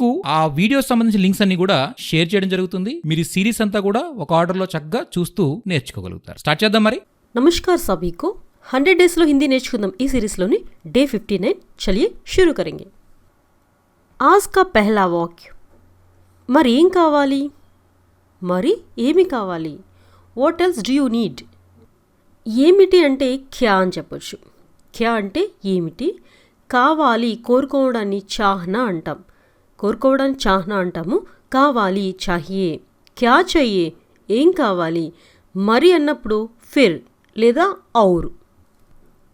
మీకు ఆ వీడియోస్ సంబంధించిన లింక్స్ అన్ని కూడా షేర్ చేయడం జరుగుతుంది. మీరు సిరీస్ అంతా కూడా ఒక ఆర్డర్లో చక్కగా చూస్తూ నేర్చుకోగలుగుతారు. స్టార్ట్ చేద్దాం మరి. నమస్కార్ సభీకు. హండ్రెడ్ డేస్లో హిందీ నేర్చుకుందాం ఈ సిరీస్లోని డే ఫిఫ్టీ నైన్ చలి షురూ కరింగ్. ఆజ్ కా పెహ్లా వాక్. మరి ఏం కావాలి? మరి ఏమి కావాలి? What else do you need ఏమిటి అంటే ఖ్యా అని చెప్పొచ్చు. ఖ్యా అంటే ఏమిటి? కావాలి కోరుకోవడాన్ని చాహ్నా అంటాం. కోరుకోవడం చాహ్నా అంటాము. కావాలి చాహియే. క్యా చెయ్యే ఏం కావాలి? మరి అన్నప్పుడు ఫిర్ లేదా ఔర్.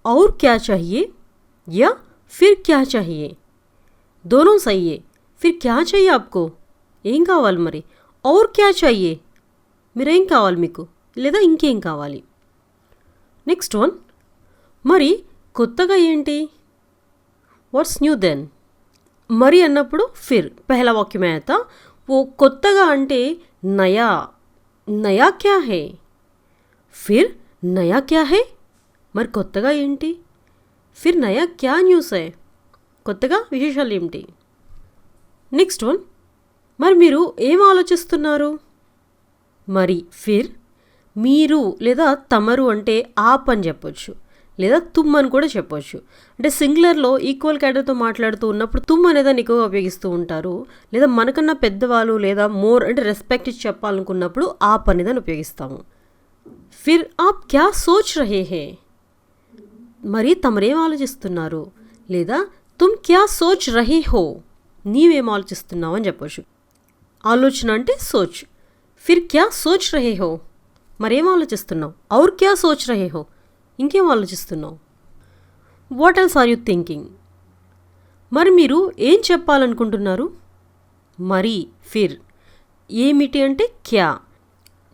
ఔర్ క్యా చాహియే? యా ఫిర్ క్యా చాహియే? దోనో సయ్యే ఫిర్ క్యా చెయ్యే ఆప్కో? ఏం కావాలి మరి? ఔర్ క్యా చాహియే? మీరేం కావాలి మీకు? లేదా ఇంకేం కావాలి? Next one. మరి కొత్తగా ఏంటి? What's new then. మరి అన్నప్పుడు ఫిర్ పెహలా వాక్యమేత ఓ కొత్తగా అంటే నయా నయా క్యా హే? ఫిర్ నయా క్యా హే? మరి కొత్తగా ఏంటి? ఫిర్ నయా క్యా న్యూస్ హే? కొత్తగా విశేషాలు ఏమిటి? నెక్స్ట్ వన్ మరి మీరు ఏం ఆలోచిస్తున్నారు? మరి ఫిర్ మీరు లేదా తమరు అంటే ఆప్ అని చెప్పొచ్చు. లేదా తుమ్ అని కూడా చెప్పొచ్చు. అంటే సింగులర్లో ఈక్వల్ క్యాడర్తో మాట్లాడుతూ ఉన్నప్పుడు తుమ్ అనేదాన్ని ఎక్కువగా ఉపయోగిస్తూ ఉంటారు. లేదా మనకన్నా పెద్దవాళ్ళు లేదా మోర్ అంటే రెస్పెక్ట్ ఇచ్చి చెప్పాలనుకున్నప్పుడు ఆప్ అనేదాన్ని ఉపయోగిస్తాము. ఫిర్ ఆప్ క్యా సోచ్ రహే హే? మరి తమరేం ఆలోచిస్తున్నారు? లేదా తుమ్ క్యా సోచ్ రహే హో? నీవేం ఆలోచిస్తున్నావు అని చెప్పొచ్చు. ఆలోచన అంటే సోచ్. ఫిర్ క్యా సోచ్ రహే హో? మరేం ఆలోచిస్తున్నావు? ఔర్ క్యా సోచ్ రహే హో? ఇంకేం ఆలోచిస్తున్నావు? What else are you thinking మరి మీరు ఏం చెప్పాలనుకుంటున్నారు? మరి ఫిర్ ఏమిటి అంటే క్యా?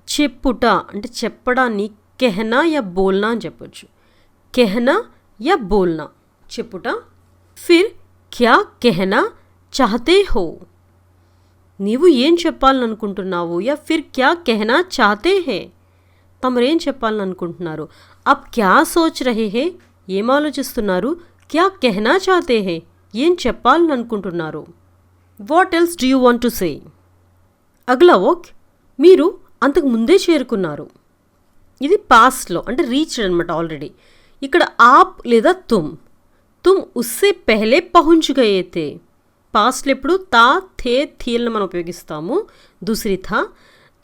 చెప్పుట అంటే చెప్పడాన్ని కెహనా యా బోల్నా అని చెప్పొచ్చు. కెహనా యా బోల్నా చెప్పుట. ఫిర్ క్యా కెహనా చాహతే హో? నీవు ఏం చెప్పాలనుకుంటున్నావు? యా ఫిర్ క్యా కెహనా చాహతే హే? తమరేం చెప్పాలనుకుంటున్నారు అప్ క్యా సోచ్ రహే హే? ఏం ఆలోచిస్తున్నారు? క్యా కెహనా చాతే హే? ఏం చెప్పాలని అనుకుంటున్నారు what else do you want to say? అగ్లా ఓక్ మీరు అంతకు ముందే చేరుకున్నారు. ఇది పాస్ట్లో అంటే రీచ్ అనమాట ఆల్రెడీ ఇక్కడ ఆప్ లేదా తుమ్. తుమ్ ఉస్సే పెహలే పహుంచ్ పాస్ట్లో ఎప్పుడు తా థే థీలను మనం ఉపయోగిస్తాము. దూసరి థా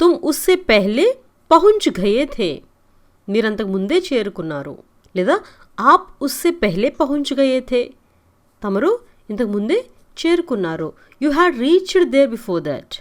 తుమ్ ఉస్సే పెహలే పహుంచ్ గయే థే. మీరంతకు ముందే చేరుకున్నారు. లేదా ఆప్ ఉస్సే పెహ్లే పహుంచ్ గయే థే. తమరు ఇంతకు ముందే చేరుకున్నారు. You had reached there before that.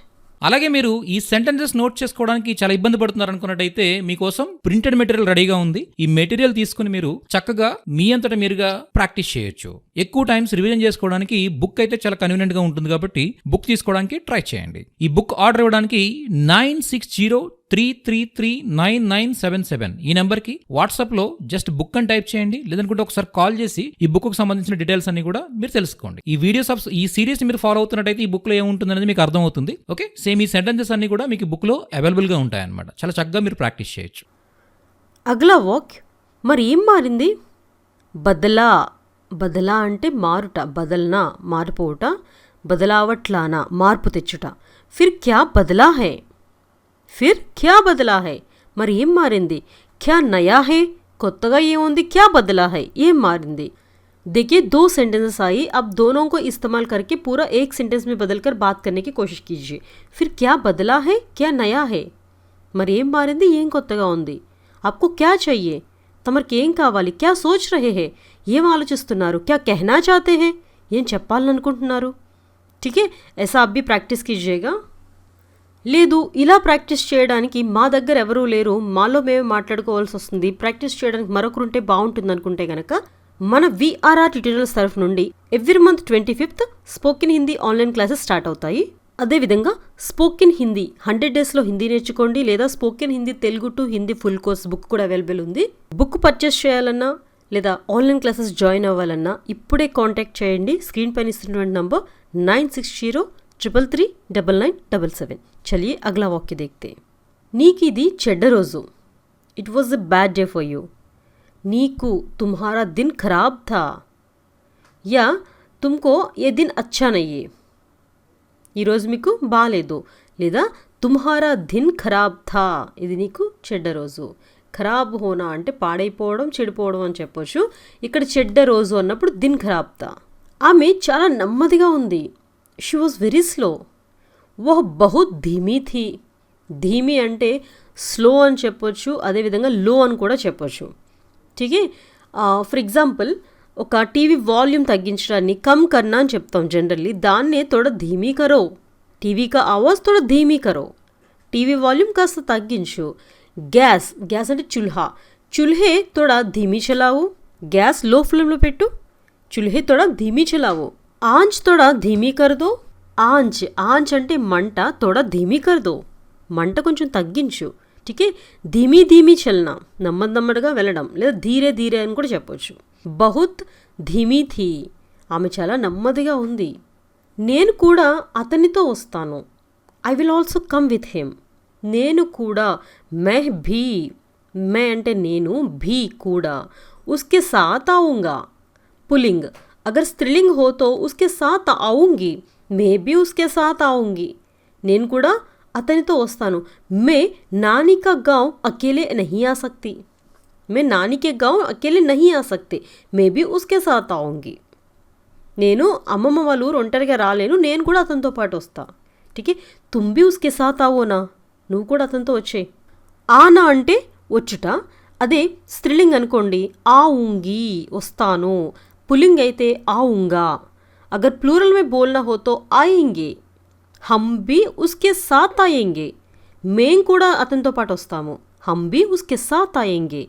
అలాగే మీరు ఈ సెంటెన్సెస్ నోట్ చేసుకోవడానికి చాలా ఇబ్బంది పడుతున్నారు అనుకున్నట్టయితే మీకోసం ప్రింటెడ్ మెటీరియల్ రెడీగా ఉంది. ఈ మెటీరియల్ తీసుకుని మీరు చక్కగా మీ అంతటా మీరుగా ప్రాక్టీస్ చేయొచ్చు. ఎక్కువ టైమ్స్ రివిజన్ చేసుకోవడానికి బుక్ అయితే చాలా కన్వీనియంట్గా ఉంటుంది కాబట్టి బుక్ తీసుకోవడానికి ట్రై చేయండి. ఈ బుక్ ఆర్డర్ ఇవ్వడానికి nine six zero three three three nine nine seven seven. ఈ నెంబర్కి వాట్సాప్లో జస్ట్ బుక్ అని టైప్ చేయండి లేదనుకుంటే ఒకసారి కాల్ చేసి ఈ బుక్కు సంబంధించిన డీటెయిల్స్ అన్ని కూడా మీరు తెలుసుకోండి. ఈ వీడియోస్ ఆఫ్ ఈ సిరీస్ మీరు ఫాలో అవుతున్నట్టయితే ఈ బుక్లో ఏముంటుంది అనేది మీకు అర్థమవుతుంది. ఓకే? సేమ్ ఈ సెంటెన్సెస్ అన్ని కూడా మీకు బుక్లో అవైలబుల్గా ఉంటాయన్నమాట. చాలా చక్కగా మీరు ప్రాక్టీస్ చేయొచ్చు. అగ్లా వాక్ మరి ఏం మారింది? బదలా బదలా అంటే మారుట బదల్నా మారిపోవుట బదలావట్లానా మార్పు తెచ్చుట. ఫిర్ క్యా బదలా హే? ఫిర్ క్యా బదలా హై మరి ఏం మారింది క్యా నయా హై కొత్తగా ఏముంది క్యా బదలా హై ఏం మారింది देखिए दो सेंटेंसेस आई अब दोनों को इस्तेमाल करके पूरा एक सेंटेंस में बदलकर बात करने की कोशिश कीजिए फिर क्या बदला है क्या नया है మరి ఏం మారింది ఏం కొత్తగా ఉంది आपको क्या चाहिए తమరికి ఏం కావాలి క్యా సోచ్ రహే హే ఏం ఆలోచిస్తున్నారు క్యా कहना चाहते हैं ఏం చెప్పాలనుకుంటున్నారు ठीक है ऐसा आप भी प्रैक्टिस कीजिएगा లేదు ఇలా ప్రాక్టీస్ చేయడానికి మా దగ్గర ఎవరూ లేరు. మాలో మేమే మాట్లాడుకోవాల్సి వస్తుంది. ప్రాక్టీస్ చేయడానికి మరొకరుంటే బాగుంటుంది అనుకుంటే గనక మన విఆర్ఆర్ ట్యూటోరియల్స్ తరఫు నుండి every month twenty fifth spoken Hindi online classes start అవుతాయి. అదేవిధంగా స్పోకెన్ హిందీ హండ్రెడ్ డేస్లో హిందీ నేర్చుకోండి లేదా spoken Hindi Telugu to Hindi full course book కూడా అవైలబుల్ ఉంది. బుక్ పర్చేస్ చేయాలన్నా లేదా ఆన్లైన్ క్లాసెస్ జాయిన్ అవ్వాలన్నా ఇప్పుడే కాంటాక్ట్ చేయండి. స్క్రీన్ పైన ఇస్తున్నటువంటి number nine six zero triple three double nine double seven చలియే అగలా వాక్య దేక్తే నీకు ఇది చెడ్డ రోజు it was a bad day for you Neeku तुम्हारा दिन खराब था या तुमको ये दिन अच्छा नहीं है ఈరోజు మీకు బాగాలేదు లేదా తుమ్హారా దిన్ ఖరాబ్ థా ఇది నీకు చెడ్డ రోజు ఖరాబ్ హోనా అంటే పాడైపోవడం చెడిపోవడం అని చెప్పొచ్చు ఇక్కడ చెడ్డ రోజు అన్నప్పుడు దిన్ ఖరాబ్ థా ఆమె చాలా నెమ్మదిగా ఉంది షీ వాజ్ వెరీ స్లో వహ్ బహుత్ ధీమీ థీ ధీమీ అంటే స్లో అని చెప్పొచ్చు అదేవిధంగా లో అని కూడా చెప్పొచ్చు. ఠీకే? ఫర్ ఎగ్జాంపుల్ ఒక టీవీ వాల్యూమ్ తగ్గించడాన్ని కమ్ కన్నా అని చెప్తాం జనరల్లీ దాన్నే తోడ ధీమీ కరో. టీవీ కా ఆవాజ్ తోడ ధీమీ కరో. టీవీ వాల్యూమ్ కాస్త తగ్గించు. గ్యాస్ గ్యాస్ అంటే చుల్హా. చుల్హే తోడ ధీమీ చలావు. గ్యాస్లో ఫ్లేమ్లో పెట్టు. చుల్హే తోడ ధీమీ చలావు. ఆంచ్ తోడ ధీమి కరదో? ఆంచ్ ఆంచ్ అంటే మంట తోడ ధీమీ కరదో. మంట కొంచెం తగ్గించు. టీకే ధీమీ ధీమీ చలన నమ్మదమ్మడిగా వెళ్ళడం లేదా ధీరే ధీరే అని కూడా చెప్పవచ్చు బహుత్ ధీమీ థీ ఆమె చాలా నెమ్మదిగా ఉంది. నేను కూడా అతనితో వస్తాను. I will also come with him. నేను కూడా మెహ్ భీ. మే అంటే నేను భీ కూడా. ఉస్కే సాత్ ఆవుంగా పులింగ్. అగర్ స్త్రీలింగ్ హోతో ఉస్కే సాత్ ఆవుంగి మే ఉస్కే సాత్ ఆవుంగి నేను కూడా అతనితో వస్తాను మే నానిక గావ్ అకేలే నహీ ఆసక్తి మే నానికే గావ్ అకేలే నహీ ఆసక్తి మే బీ ఉస్కే సాత్ ఆవుంగి నేను అమ్మమ్మ వాళ్ళ ఊరు ఒంటరిగా రాలేను నేను కూడా అతనితో పాటు వస్తా ఠీకే తుంబి ఉస్కే సాత్ ఆవోనా నువ్వు కూడా అతనితో వచ్చే ఆనా అంటే వచ్చుట అదే స్త్రీలింగ్ అనుకోండి ఆవుంగి వస్తాను పులింగ్ అయితే ఆ అగర్ ప్లూరల్ మే బోల్నా హోతో తో ఆయేంగే. హమ్ బి ఉస్కే సాత్ మేం కూడా అతనితో పాటు వస్తాము. హమ్ బి ఉస్కే సాత్ ఆయేంగే.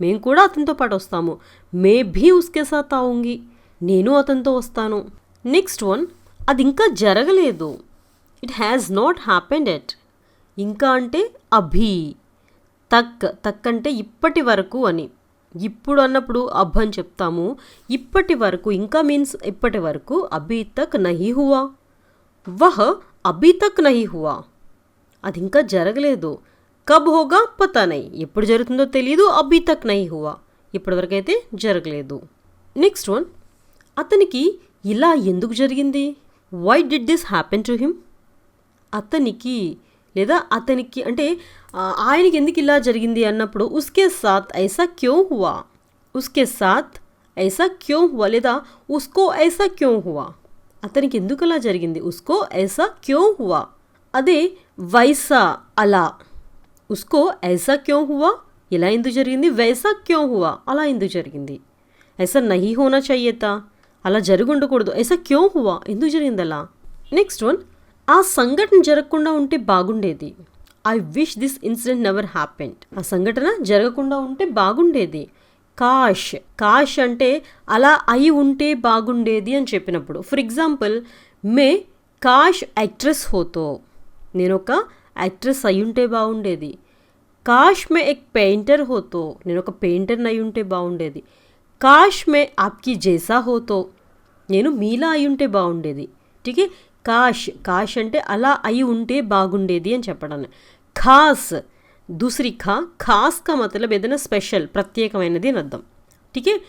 మేం కూడా అతనితో పాటు వస్తాము. మే భీ ఉస్కే సాత్ ఆవుంగి. నేను అతనితో వస్తాను. Next one. అది ఇంకా జరగలేదు. It has not happened yet. ఇంకా అంటే అభి. తక్. తక్ అంటే ఇప్పటి వరకు అని. ఇప్పుడు అన్నప్పుడు అబ్ అని చెప్తాము. ఇప్పటి వరకు ఇంకా మీన్స్ ఇప్పటి వరకు అభీ తక్ నహి హువా. వహ్ అభీ తక్ నహి హువా. అది ఇంకా జరగలేదు. కబ్ హోగా పతా నై ఎప్పుడు జరుగుతుందో తెలియదు అభీ తక్ నహి హువా. ఇప్పటివరకైతే అయితే జరగలేదు. నెక్స్ట్ వన్ అతనికి ఇలా ఎందుకు జరిగింది? Why did this happen to him అతనికి లేదా అతనికి అంటే ఆయనకి ఎందుకు ఇలా జరిగింది అన్నప్పుడు ఉస్కే సాత్ ఐసా క్యో హువా? ఉస్కే సాత్ ఐసా క్యో హువా? లేదా ఉస్కో ఐసా క్యో హువా? అతనికి ఎందుకు అలా జరిగింది? ఉస్కో ఐసా క్యో హువా? అదే వైసా అలా. ఉస్కో ఐసా క్యో హువా? ఇలా ఎందుకు జరిగింది? వైసా క్యో హువా? అలా ఎందుకు జరిగింది? ఐసా నహి హోనా చెయ్యతా అలా జరుగుండకూడదు. ఉండకూడదు ఐసా క్యో హువా? ఎందుకు జరిగింది అలా? నెక్స్ట్ వన్ ఆ సంఘటన జరగకుండా ఉంటే బాగుండేది. I wish this incident never happened ఆ సంఘటన జరగకుండా ఉంటే బాగుండేది. కాష్ కాష్ అంటే అలా అయి ఉంటే బాగుండేది అని చెప్పినప్పుడు. ఫర్ ఎగ్జాంపుల్ మే కాష్ యాక్ట్రెస్ హోతో. నేను ఒక యాక్ట్రెస్ అయి ఉంటే బాగుండేది. కాష్ మే ఎక్ పెయింటర్ హోతో. నేను ఒక పెయింటర్ని అయి ఉంటే బాగుండేది. కాష్ మే ఆప్కి జైసా హోతో. నేను మీలా అయి ఉంటే బాగుండేది. ఠీకే? కాష్ కాష్ అంటే అలా అయి ఉంటే బాగుండేది అని చెప్పడాన్ని. ఖాస్ దూసరి ఖా ఖాస్ కా మతలబ్ ఏదైనా స్పెషల్ ప్రత్యేకమైనది అని అర్థం. ఠీకే?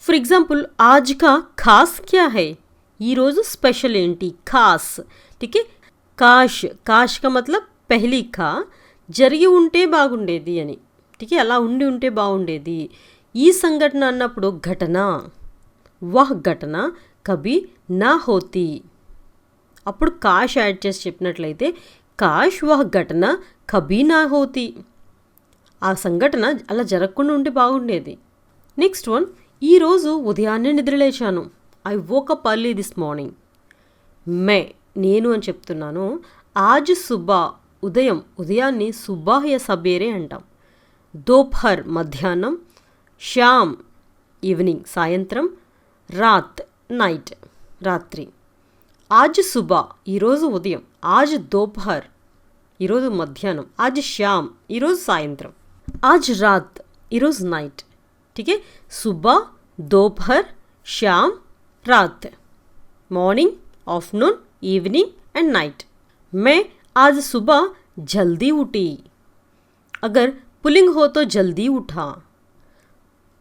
ఫర్ ఎగ్జాంపుల్ ఆజ్ కా ఖాస్ క్యా హై? ఈరోజు స్పెషల్ ఏంటి? ఖాస్. ఠీకే? కాష్ కాష్ కా మతలబ్ పెహ్లీ ఖా జరిగి ఉంటే బాగుండేది అని. ఠీకే అలా ఉండి ఉంటే బాగుండేది. ఈ సంఘటన అన్నప్పుడు ఘటన? వహ్ ఘటన? కభీ నా హోతీ. అప్పుడు కాష్ యాడ్ చేసి చెప్పినట్లయితే కాష్ వహ్ ఘటన కబీనా హోతి. ఆ సంఘటన అలా జరగకుండా ఉంటే బాగుండేది. నెక్స్ట్ వన్ ఈరోజు ఉదయాన్నే నిద్రలేచాను. I woke up early this morning మే నేను అని చెప్తున్నాను. ఆజ్ సుబా ఉదయం ఉదయాన్ని సుబాహ్ యా సబేరే అంటాం. దోపహర్ మధ్యాహ్నం. శ్యామ్ ఈవినింగ్ సాయంత్రం. రాత్ నైట్ రాత్రి. ఆజ్ సుబా ఈరోజు ఉదయం ఆజ్ దోపహర్ ఈరోజు మధ్యాహ్నం ఆజ్ శ్యామ్ ఈరోజు సాయంత్రం ఆజ్ రాత్ ఈరోజు నైట్ ठीक है सुबह दोपहर शाम रात morning afternoon evening and night मैं आज सुबह जल्दी उठी अगर पुलिंग हो तो जल्दी उठा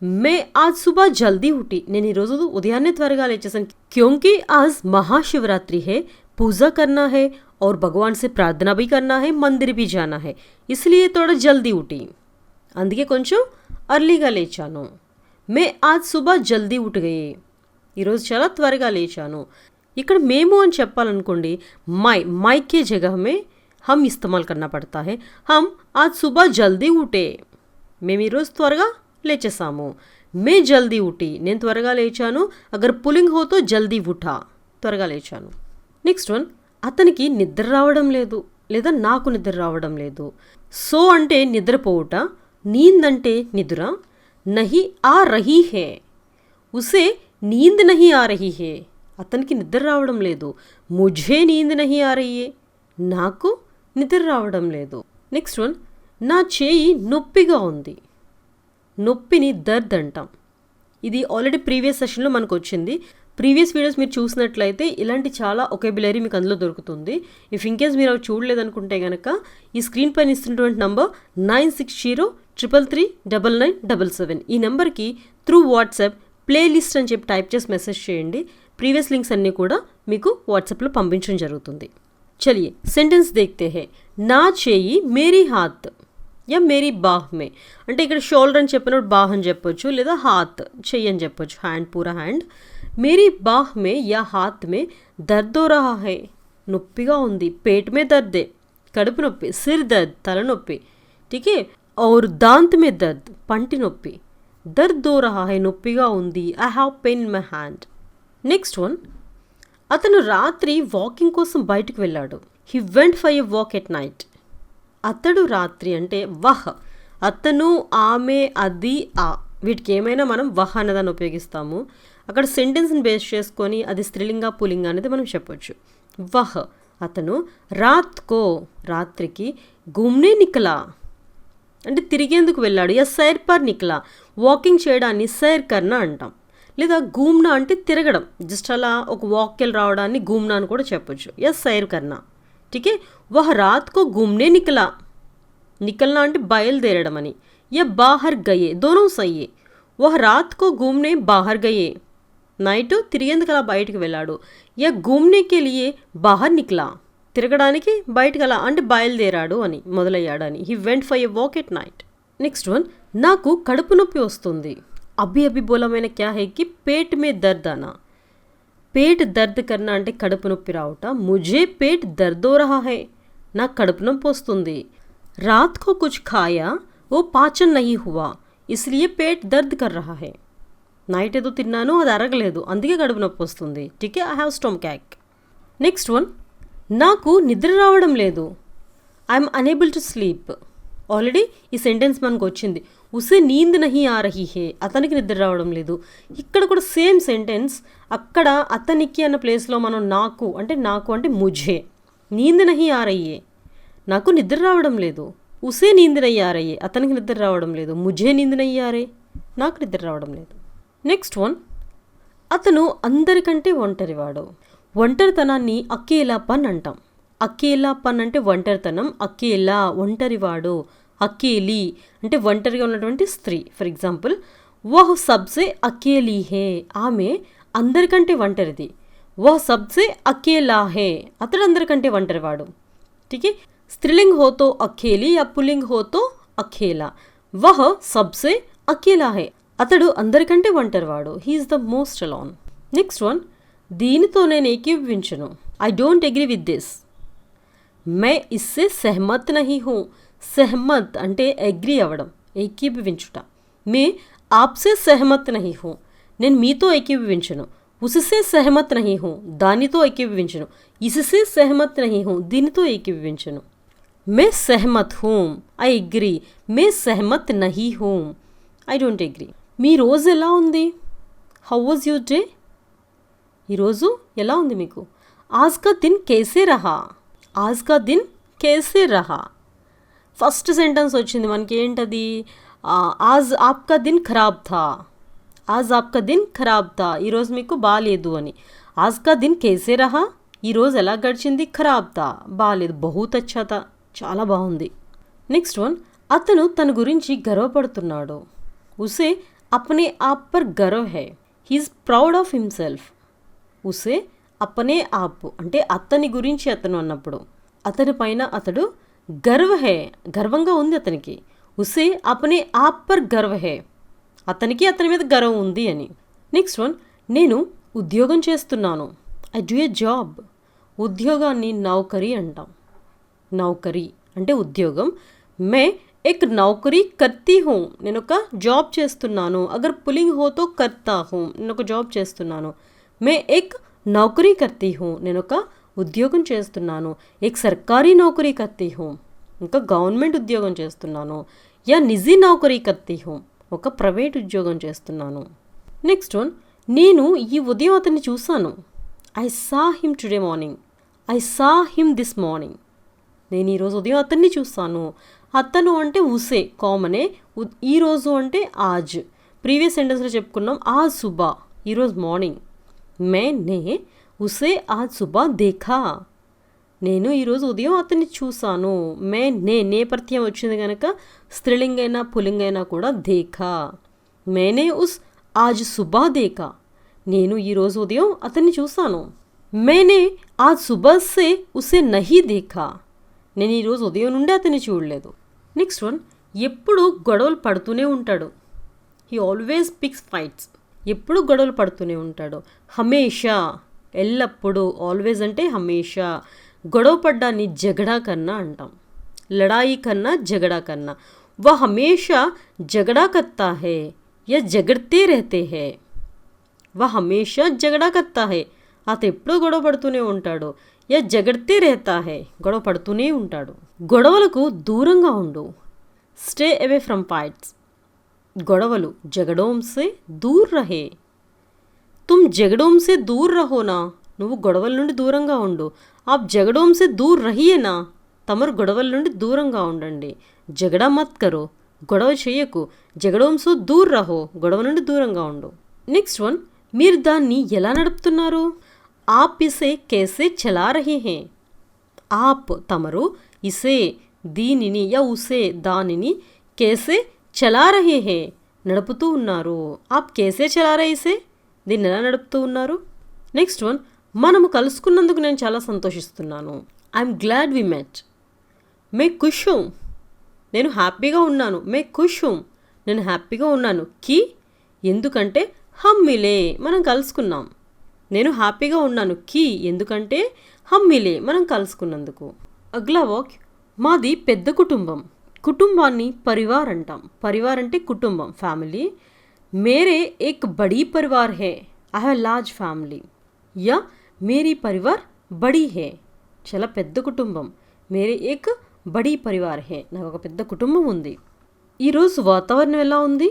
मैं आज सुबह जल्दी उठी। नैनी रोज उदयान त्वर लेचेसन क्योंकि आज महाशिवरात्रि है, पूजा करना है और भगवान से प्रार्थना भी करना है, मंदिर भी जाना है। इसलिए थोड़ा जल्दी उठी। अंधके को अर्ली ले जानो। मैं आज सुबह जल्दी उठ गई। ये रोज़ चलो ఈరోజు చాలా త్వరగా లేచాను ఇక్కడ మేము అని చెప్పాలనుకోండి మై మైకే జగహమే హమ్ ఇస్తమాల్ కన్నా పడతా హే హమ్ ఆ సుబా జల్దీ ఉటే మేము ఈరోజు త్వరగా లేచేసాము మే జల్దీ ఉటి నేను త్వరగా లేచాను. అగర్ పులింగ్ హోతో జల్దీ ఉఠా. త్వరగా లేచాను. నెక్స్ట్ వన్ అతనికి నిద్ర రావడం లేదు. లేదా నాకు నిద్ర రావడం లేదు. సో అంటే నిద్రపోవుట నీందంటే నిద్ర నహి ఆ రహీ హే. ఉసే నీంద్ నహి ఆ రహీ హే. అతనికి నిద్ర రావడం లేదు. ముఝే నీంద్ నహి ఆ రయ్యే నాకు నిద్ర రావడం లేదు. నెక్స్ట్ వన్ నా చేయి నొప్పిగా ఉంది. నొప్పిని దర్ద్ అంటాం. ఇది ఆల్రెడీ ప్రీవియస్ సెషన్లో మనకు వచ్చింది. ప్రీవియస్ వీడియోస్ మీరు చూసినట్లయితే ఇలాంటి చాలా ఒకేబులరీ మీకు అందులో దొరుకుతుంది. ఇఫ్ ఇన్కేస్ మీరు అవి చూడలేదనుకుంటే కనుక ఈ స్క్రీన్ పైన ఇస్తున్నటువంటి number nine six zero triple three double nine double seven ఈ నెంబర్కి త్రూ వాట్సాప్ ప్లేలిస్ట్ అని చెప్పి టైప్ చేసి మెసేజ్ చేయండి. ప్రీవియస్ లింక్స్ అన్నీ కూడా మీకు వాట్సాప్లో పంపించడం జరుగుతుంది. చలియే సెంటెన్స్ దేఖతే హే నా చేయి మేరీ హాత్. యా మేరీ బాహ్ మే అంటే ఇక్కడ షోల్డర్ అని చెప్పినప్పుడు బాహ్ అని చెప్పొచ్చు లేదా హాత్ చెయ్యి అని చెప్పొచ్చు హ్యాండ్ పూరా హ్యాండ్. మేరీ బాహ్ మే యా హాత్ మే దర్దో రహా హై నొప్పిగా ఉంది. పేట్ మే దర్దే కడుపు నొప్పి సిర్ దర్ద్ తలనొప్పి టీకే ఔర్ దాంత్ మే దర్ద్ పంటి నొప్పి దర్దో రహా హై నొప్పిగా ఉంది. I have pain in my hand. Next one అతను రాత్రి వాకింగ్ కోసం బయటకు వెళ్ళాడు. He went for a walk at night. అతడు రాత్రి అంటే వహ్. అతను ఆమె అది ఆ. వీటికి ఏమైనా మనం వహ్ అనేదాన్ని ఉపయోగిస్తాము. అక్కడ సెంటెన్స్ని బేస్ చేసుకొని అది స్త్రీలింగ పులింగ అనేది మనం చెప్పొచ్చు. వహ్. అతను రాత్కో. రాత్రికి గుమ్నే నికలా. అంటే తిరిగేందుకు వెళ్ళాడు. ఎస్ సైర్ పర్ నిక్లా. వాకింగ్ చేయడాన్ని సైర్ కర్నా అంటాం. లేదా గూమ్నా అంటే తిరగడం. జస్ట్ అలా ఒక వాక్కెల్ రావడాన్ని గూమ్నా అని కూడా చెప్పొచ్చు. ఎస్ సైర్ కర్నా ఠీకే వహ రాత్కో గూమ్నే నికలా నికల్నా అంటే బయలుదేరడం అని गए दोनों గయే है। సయ్యే వహ को घूमने बाहर గయే నైట్ తిరిగేందుకు అలా బయటికి వెళ్ళాడు యా గూమ్నేకి లియే బాహర్ నిక్లా తిరగడానికి బయటకు అలా అంటే బయలుదేరాడు అని మొదలయ్యాడని he went for a walk at night next one నాకు కడుపు నొప్పి వస్తుంది అభి అభిబోలమైన బోలమైన క్యా హే కి పేట్ మే దర్దానా పేట్ దర్ద్ కన్నా అంటే కడుపు నొప్పి రావట ముజే పేట్ దర్దో రహా హై నాకు కడుపు నొప్పి వస్తుంది రాత్ కో కుచ్ ఖాయా ఓ పాచన్ నహీ హువా ఇస్లియే పేట్ దర్ద్ కర్ రహా హై నైట్ ఏదో తిన్నాను అది అరగలేదు అందుకే కడుపు నొప్పి వస్తుంది టికే I have stomach ache next one నాకు నిద్ర రావడం లేదు I'm unable to sleep already ఈ సెంటెన్స్ మనకు వచ్చింది ఉసే నీంద్ నహి ఆ రహీ హే అతనికి నిద్ర రావడం లేదు. ఇక్కడ కూడా సేమ్ సెంటెన్స్ అక్కడ అతనికి అన్న ప్లేస్లో మనం నాకు అంటే నాకు అంటే ముఝే నీంద్ నహి ఆ రయ్యే నాకు నిద్ర రావడం లేదు. ఉసే నీంద్ ఆరయ్యే ఆ రయ్యే అతనికి నిద్ర రావడం లేదు. ముఝే నీంద్ నాకు నిద్ర రావడం లేదు. నెక్స్ట్ వన్ అతను అందరికంటే ఒంటరివాడు. ఒంటరితనాన్ని అక్కేలా పన్ అంటాం. అక్కేలా పన్ అంటే ఒంటరితనం అక్కేలా ఒంటరివాడు. అకేలి అంటే ఒంటరిగా ఉన్నటువంటి స్త్రీ. ఫర్ ఎగ్జాంపుల్ వహ్ సబ్సే అకేలీ హే. ఆమె అందరికంటే ఒంటరిది. వహ్ సబ్సే అకేలా హే. అతడు అందరికంటే ఒంటరివాడు. ఠీకే? స్త్రీలింగ్ హోతో అఖేలి యా పుల్లింగ్ హోతో అఖేలా వహ్ సబ్సే అకేలా హే. అతడు అందరికంటే ఒంటరివాడు. He is the most alone next one దీనితో నేను ఏకీభవించను. I don't agree with this మే ఇస్సే సెహమత్ నహీ హూ. సెహమత్ అంటే అగ్రి అవ్వడం ఏకీభవించుట. మే ఆప్సే సెహమత్ నహీ హూ. నేను మీతో ఏకీభవించను. ఉసిసే సెహమత్ నహీ హూ. దానితో ఏకీభవించను. ఇసిసే సెహమత్ నహీ హూ. దీనితో ఏకీభవించను. మే సెహమత్ హూం. I agree. మే సెహమత్ నహీ హూం. I don't agree. మీ రోజు ఎలా ఉంది? How was your day? ఈరోజు ఎలా ఉంది మీకు? ఆజ్ కా దిన్ కేసే రహా. ఆజ్ కా దిన్ కేసే రహా. ఫస్ట్ సెంటెన్స్ వచ్చింది మనకి ఏంటది ఆజ్ ఆప్కా దిన్ ఖరాబ్ థా. ఆజ్ ఆప్కా దిన్ ఖరాబ్ థా. ఈరోజు మీకు బాగాలేదు అని. ఆజ్కా దిన్ కేసే రహా? ఈరోజు ఎలా గడిచింది? ఖరాబ్ థా. బాగాలేదు బహుత్ అచ్చాత చాలా బాగుంది. నెక్స్ట్ వన్ అతను తన గురించి గర్వపడుతున్నాడు. ఉసే అప్నే ఆప్ పర్ గర్వ్ హే. He is proud of himself. ఉసే అప్పనే ఆప్ అంటే అతని గురించి అతను అన్నప్పుడు. అతని పైన అతడు గర్వ హే గర్వంగా ఉంది అతనికి. ఉసే అప్పనే ఆప్ పర్ గర్వ హే. అతనికి అతని మీద గర్వం ఉంది అని. నెక్స్ట్ వన్ నేను ఉద్యోగం చేస్తున్నాను. I do a job. ఉద్యోగాన్ని నౌకరీ అంటాం. నౌకరీ అంటే ఉద్యోగం. మే ఎక్ నౌకరీ కర్తీ హూ. నేను ఒక జాబ్ చేస్తున్నాను. అగర్ పులింగ్ హోతో కర్తా హూ. నేను ఒక జాబ్ చేస్తున్నాను. మే ఎక్ నౌకరీ కర్తీ హూ. నేను ఒక ఉద్యోగం చేస్తున్నాను. ఎక్ సర్కారీ నౌకరీ కర్తీ హూ. ఇంకా గవర్నమెంట్ ఉద్యోగం చేస్తున్నాను. యా నిజీ నౌకరీ కర్తీ హూం. ఒక ప్రైవేట్ ఉద్యోగం చేస్తున్నాను. నెక్స్ట్ వన్ నేను ఈ ఉదయం అతన్ని చూశాను. I saw him today morning. I saw him this morning. నేను ఈరోజు ఉదయం అతన్ని చూస్తాను అతను అంటే ఉసే కామనే ఈరోజు అంటే ఆజ్. ప్రీవియస్ సెంటెన్స్లో చెప్పుకున్నాం ఆ సుబా ఈరోజు మార్నింగ్. మే నే ఉసే ఆజ్ సుబా దేఖా. నేను ఈరోజు ఉదయం అతన్ని చూశాను. మే నే నేపథ్యం వచ్చింది కనుక స్త్రీలింగైనా పులింగైనా కూడా దేఖా. మేనే ఉస్ ఆజ్ సుబా దేఖా. నేను ఈరోజు ఉదయం అతన్ని చూశాను. మేనే ఆజ్ సుబహ్ ఉసే నహీ దేఖా. నేను ఈరోజు ఉదయం నుండి అతన్ని చూడలేదు. నెక్స్ట్ వన్ ఎప్పుడు గొడవలు పడుతూనే ఉంటాడు. He always picks fights. ఎప్పుడు గొడవలు పడుతూనే ఉంటాడు. హమేషా. ఎల్లప్పుడూ ఆల్వేజ్ అంటే హమేషా. గొడవపడ్డాన్ని జగడా కన్నా అంటాం. లడాయి కన్నా జగడా కన్నా. వా హమేషా జగడా కత్తా హే యా జగడితే రహతే హే. వా హమేషా జగడా కత్తా హే అత ఎప్పుడో గొడవ పడుతూనే ఉంటాడు. యా జగడితే రహతా హే గొడవ పడుతూనే ఉంటాడు. గొడవలకు దూరంగా ఉండు. స్టే అవే ఫ్రమ్ ఫైట్స్ గొడవలు జగడోంసే దూర్ రహే. తుమ్ జగడోంసే దూర్ రహోనా. నువ్వు గొడవల నుండి దూరంగా ఉండు. ఆప్ జగడోంసే దూర్ రహియేనా. తమరు గొడవల నుండి దూరంగా ఉండండి. జగడా మత్ కరో. గొడవ చేయకు జగడోంసో దూర్ రహో. గొడవ నుండి దూరంగా ఉండు. Next one. మీరు దాన్ని ఎలా నడుపుతున్నారు? ఆప్ ఇసే కేసే చలా రహే హే. ఆప్ తమరు ఇసే దీనిని యా ఉసే దానిని కేసే చలా రహే హే. నడుపుతూ ఉన్నారు. ఆప్ కేసే చలా రహే ఇసే దీన్ని ఎలా నడుపుతూ ఉన్నారు? నెక్స్ట్ వన్ మనము కలుసుకున్నందుకు నేను చాలా సంతోషిస్తున్నాను. ఐఎమ్ గ్లాడ్ వి మెట్ మే కుషుం నేను హ్యాపీగా ఉన్నాను. మే కుషుం హూం నేను హ్యాపీగా ఉన్నాను. కి? ఎందుకంటే హమ్మిలే మనం కలుసుకున్నాం. నేను హ్యాపీగా ఉన్నాను. కి? ఎందుకంటే హమ్మిలే మనం కలుసుకున్నందుకు. అగ్లా వాక్ మాది పెద్ద కుటుంబం. కుటుంబాన్ని పరివార్ అంటాం పరివార్ అంటే కుటుంబం ఫ్యామిలీ. मेरे एक బడీ పరివార్ హే ఐ హ్యావ్ లార్జ్ ఫ్యామిలీ యా మేరీ పరివార్ బడీ హే చాలా పెద్ద కుటుంబం మేరీ ఏక్ బడీ పరివార్ హే నాకు ఒక పెద్ద కుటుంబం ఉంది ఈరోజు వాతావరణం ఎలా ఉంది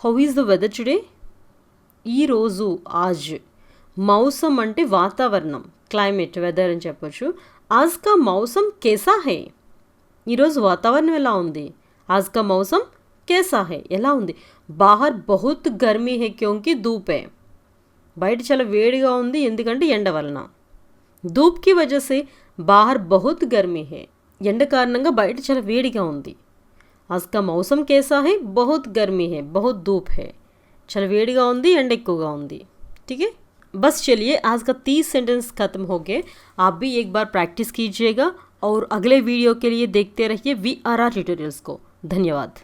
how is the weather today ఈరోజు ఆజ్ మౌసం అంటే వాతావరణం క్లైమేట్ వెదర్ అని చెప్పొచ్చు ఆజ్ కా మౌసం కేసా హే ఈరోజు వాతావరణం ఎలా ఉంది ఆజ్ కా మౌసం कैसा है? एला बाहर बहुत गर्मी है क्योंकि धूप है। बैठ चला वेड़गा उंदी एंड वलना। धूप की वजह से बाहर बहुत गर्मी है। एंड कारणंगा बैठ चला वेड़गा उंदी आजका मौसम कैसा है? बहुत गर्मी है, बहुत धूप है। चल वेड़गा उंदी एंड एक्कुगा उंदी ठीक है? बस चलिए, आज का तीस सेंटेंस खत्म हो गए। आप भी एक बार प्रैक्टिस कीजिएगा और अगले वीडियो के लिए देखते रहिए वी आर आर ट्यूटोरियल्स को। धन्यवाद।